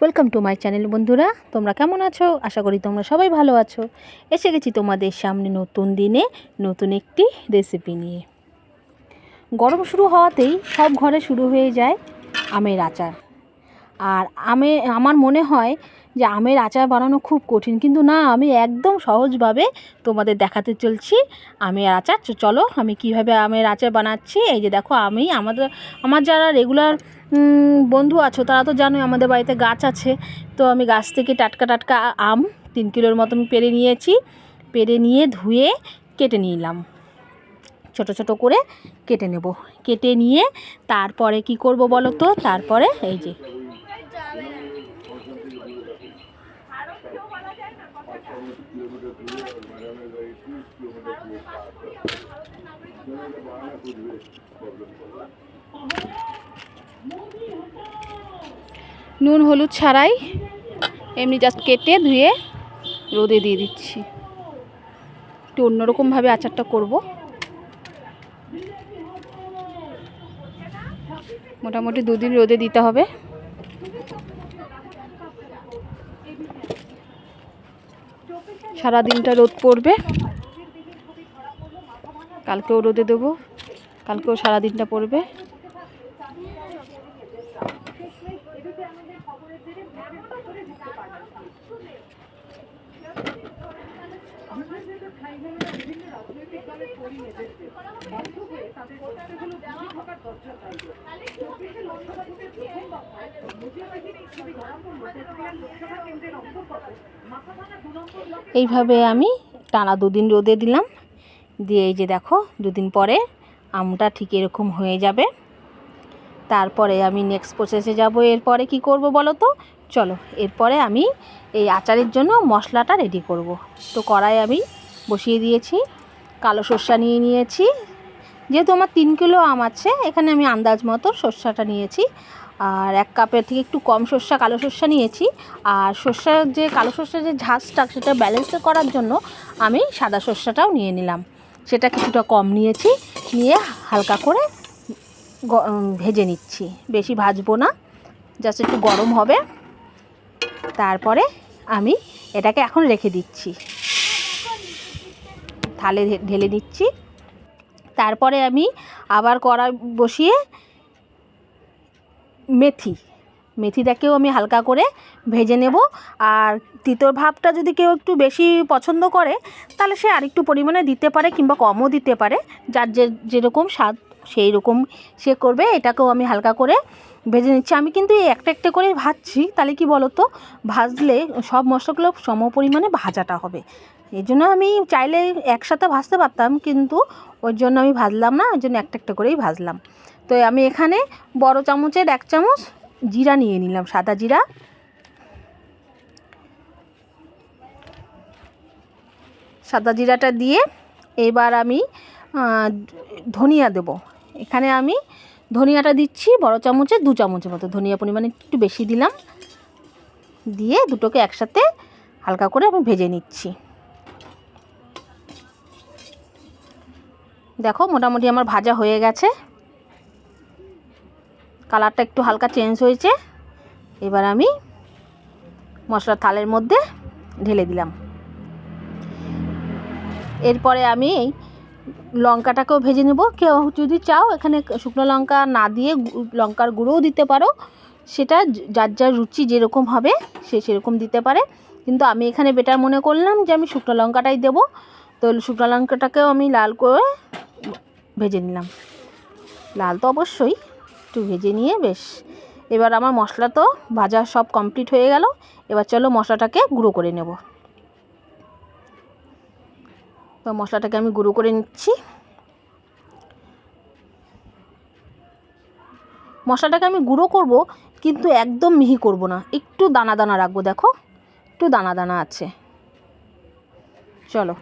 Welcome to my channel বন্ধুরা। তোমরা কেমন আছো? আশা করি তোমরা সবাই ভালো আছো। এসে গেছি তোমাদের সামনে নতুন দিনে, নতুন একটি রেসিপি নিয়ে। গরম শুরু হওয়াতেই সব ঘরে শুরু হয়ে যায় আমের আচার। আর আমে আমার মনে হয় যে আমের আচার বানানো খুব কঠিন। কিন্তু না, আমি একদম সহজভাবে তোমাদের দেখাতে চলছি আমের আচার। চলো, আমি কীভাবে আমের আচার বানাচ্ছি? এই যে দেখো, আমি আমাদের, আমার যারা রেগুলার বন্ধু আছো, তারা তো জানোই আমাদের বাড়িতে গাছ আছে। তো আমি গাছ থেকে টাটকা টাটকা আম তিন কিলোর মতন পেরে নিয়েছি। পেরে নিয়ে ধুয়ে কেটে নিলাম। ছোট ছোট করে কেটে নেব। কেটে নিয়ে তারপরে কি করব বলো তো? তারপরে এই যে নুন, হলুদ ছাড়াই এমনি জাস্ট কেটে ধুয়ে রোদে দিয়ে দিচ্ছি। একটু অন্যরকমভাবে আচারটা করব। মোটামুটি দুদিন রোদে দিতে হবে। সারা দিনটা রোদ পড়বে। কালকেও রোদে দেবো কালকেও সারা দিনটা পড়বে। এইভাবে আমি টানা দুদিন রোদে দিলাম। দিয়ে এই যে দেখো, দুদিন পরে আমটা ঠিক এরকম হয়ে যাবে। তারপরে আমি নেক্সট প্রসেসে যাব। এরপরে কি করব বলো তো? চলো, এরপরে আমি এই আচারের জন্য মশলাটা রেডি করব। তো কড়াই আমি বসিয়ে দিয়েছি। কালো সর্ষা নিয়ে নিয়েছি। যেহেতু আমার তিন কিলো আম আছে, এখানে আমি আন্দাজ মতো সর্ষাটা নিয়েছি। আর এক কাপের থেকে একটু কম সর্ষা, কালো সর্ষা নিয়েছি। আর সর্ষার যে, কালো সর্ষার যে ঝাঁজটা, সেটা ব্যালেন্স করার জন্য আমি সাদা সর্ষাটাও নিয়ে নিলাম। সেটা কিছুটা কম নিয়েছি, নিয়ে হালকা করে ভেজে নিচ্ছি। বেশি ভাজবো না জাস্ট একটু গরম হবে। তারপরে আমি এটাকে এখন রেখে দিচ্ছি। থালে ঢেলে নিচ্ছি। তারপরে আমি আবার কড়া বসিয়ে মেথি। মেথিটাকেও আমি হালকা করে ভেজে নেব। আর তিতর ভাবটা যদি কেউ একটু বেশি পছন্দ করে, তাহলে সে আরেকটু পরিমাণে দিতে পারে কিংবা কমও দিতে পারে। যার যে, যেরকম স্বাদ সেই রকম সে করবে। এটাকেও আমি হালকা করে ভেজে নিচ্ছি। আমি কিন্তু এই একটা একটা করেই ভাজছি। তাহলে কি বলো তো ভাজলে সব মশলাগুলো সম পরিমাণে ভাজাটা হবে। এই জন্য আমি চাইলে একসাথে ভাজতে পারতাম, কিন্তু ওর জন্য আমি ভাজলাম না, ওই জন্য একটা একটা করেই ভাজলাম। তো আমি এখানে বড় চামচের এক চামচ জিরা নিয়ে নিলাম, সাদা জিরা। সাদা জিরাটা দিয়ে এবার আমি ধনিয়া দেব। এখানে আমি ধনিয়াটা দিচ্ছি, বড় চামচে, দু চামচের মতো ধনিয়া পরিমাণে একটু বেশি দিলাম। দিয়ে দুটোকে একসাথে হালকা করে আমি ভেজে নিচ্ছি। দেখো, মোটামুটি আমার ভাজা হয়ে গেছে। কালারটা একটু হালকা চেঞ্জ হয়েছে। এবার আমি মশলার থালের মধ্যে ঢেলে দিলাম। এরপরে আমি লঙ্কাটাকেও ভেজে নেব। কেউ যদি চাও এখানে শুকনো লঙ্কা না দিয়ে লঙ্কার গুঁড়োও দিতে পারো। সেটা যার যার রুচি যেরকম হবে সে সেরকম দিতে পারে। কিন্তু আমি এখানে বেটার মনে করলাম যে আমি শুকনো লঙ্কাটাই দেবো। তো শুকনো লঙ্কাটাকেও আমি লাল করে ভেজে নিলাম। লাল তো অবশ্যই, একটু ভেজে নিয়ে বেশ। এবার আমার মশলা তো ভাজা সব কমপ্লিট হয়ে গেল। এবার চলো মশলাটাকে গুঁড়ো করে নেব। তো মশলাটাকে আমি গুঁড়ো করে নিচ্ছি। মশলাটাকে আমি গুঁড়ো করব, কিন্তু একদম মিহি করব না। একটু দানা দানা রাখব, দেখো। একটু দানা দানা আছে। চলো।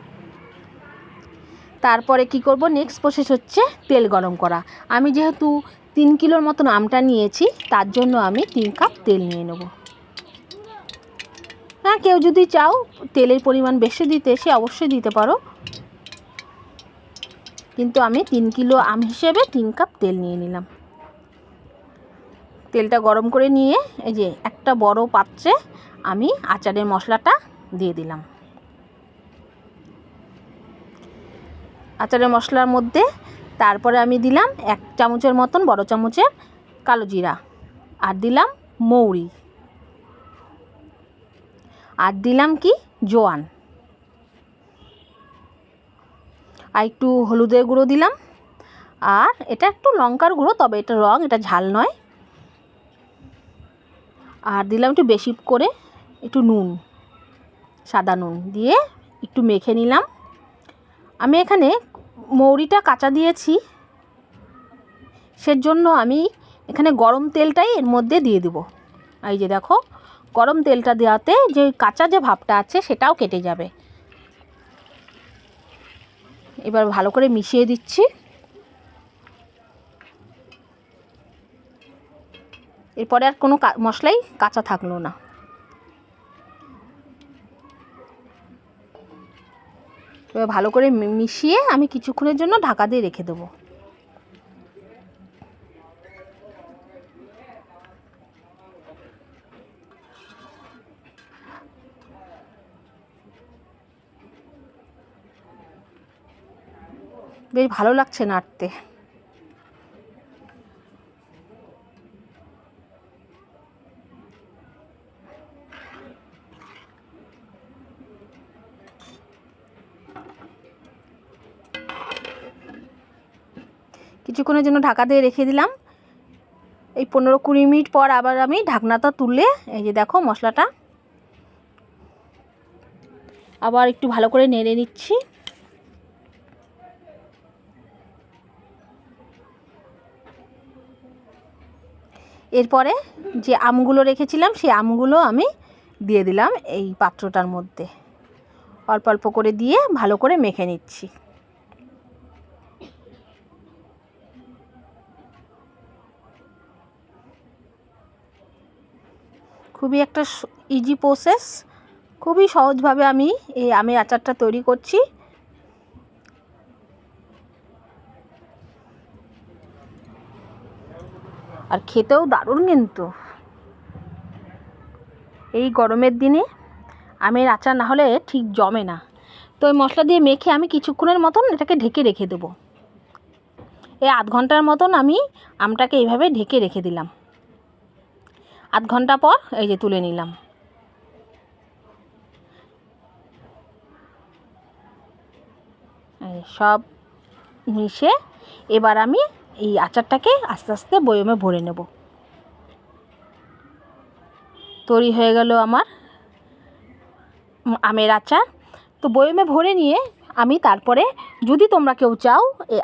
তারপরে কি করব? নেক্সট প্রসেস হচ্ছে তেল গরম করা। আমি যেহেতু তিন কিলোর মতন আমটা নিয়েছি, তার জন্য আমি তিন কাপ তেল নিয়ে নেব। হ্যাঁ কেউ যদি চাও তেলের পরিমাণ বেশি দিতে, সে অবশ্যই দিতে পারো। কিন্তু আমি তিন কিলো আম হিসেবে তিন কাপ তেল নিয়ে নিলাম। তেলটা গরম করে নিয়ে এই যে একটা বড় পাত্রে আমি আচারের মশলাটা দিয়ে দিলাম। আচারের মশলার মধ্যে তারপরে আমি দিলাম এক চামচের মতন বড় চামচের কালো জিরা আর দিলাম মৌরি। আর দিলাম কি জোয়ান। আর একটু হলুদের গুঁড়ো দিলাম। আর এটা একটু লঙ্কার গুঁড়ো, তবে এটা রং, এটা ঝাল নয়। আর দিলাম একটু বেশি করে একটু নুন, সাদা নুন দিয়ে একটু মেখে নিলাম। আমি এখানে মৌরিটা কাঁচা দিয়েছি। সেজন্য আমি এখানে গরম তেলটাই এর মধ্যে দিয়ে দেবো। এই যে দেখো, গরম তেলটা দেওয়াতে যে কাঁচা যে ভাবটা আছে সেটাও কেটে যাবে। এবার ভালো করে মিশিয়ে দিচ্ছি। এরপরে আর কোনো মশলাই কাঁচা থাকল না। এবার ভালো করে মিশিয়ে আমি কিছুক্ষণের জন্য ঢাকা দিয়ে রেখে দেবো। বেশ ভালো লাগছে নাড়তে। কিছুক্ষণের জন্য ঢাকা দিয়ে রেখে দিলাম। এই পনেরো কুড়ি মিনিট পর আবার আমি ঢাকনাটা তুলে, এই যে দেখো মশলাটা, আবার একটু ভালো করে নেড়ে নিচ্ছি। এরপরে যে আমগুলো রেখেছিলাম, সেই আমগুলো আমি দিয়ে দিলাম এই পাত্রটার মধ্যে। অল্প অল্প করে দিয়ে ভালো করে মেখে নিচ্ছি। খুবই একটা ইজি প্রসেস খুবই সহজভাবে আমি এই আমের আচারটা তৈরি করছি। আর খেতেও দারুণ কিন্তু। এই গরমের দিনে আমের আচার না হলে ঠিক জমে না। তো ওই মশলা দিয়ে মেখে আমি কিছুক্ষণের মতন এটাকে ঢেকে রেখে দেবো। এই আধ ঘণ্টার মতন আমি আমটাকে এইভাবে ঢেকে রেখে দিলাম। আধ ঘণ্টা পর এই যে তুলে নিলাম। সব মিশে এবার আমি এই আচারটাকে আস্তে আস্তে বয়মে ভরে নেব। তৈরি হয়ে গেল আমার আমের আচার। তো বয়মে ভরে নিয়ে আমি তারপরে যদি তোমরা কেউ চাও এই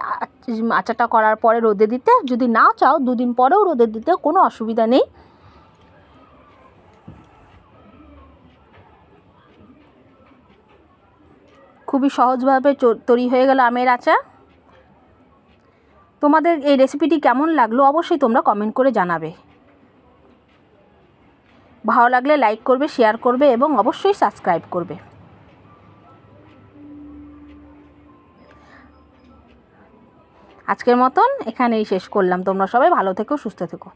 আচারটা করার পরে রোদে দিতে, যদি না চাও দুদিন পরেও রোদে দিতে কোনো অসুবিধা নেই। খুবই সহজভাবে তৈরি হয়ে গেল আমের আচার। তোমাদের এই রেসিপিটি কেমন লাগল অবশ্যই তোমরা কমেন্ট করে জানাবে। ভালো লাগলে লাইক করবে শেয়ার করবে এবং অবশ্যই সাবস্ক্রাইব করবে। আজকের মতন এখানেই শেষ করলাম। তোমরা সবাই ভালো থেকো, সুস্থ থেকো।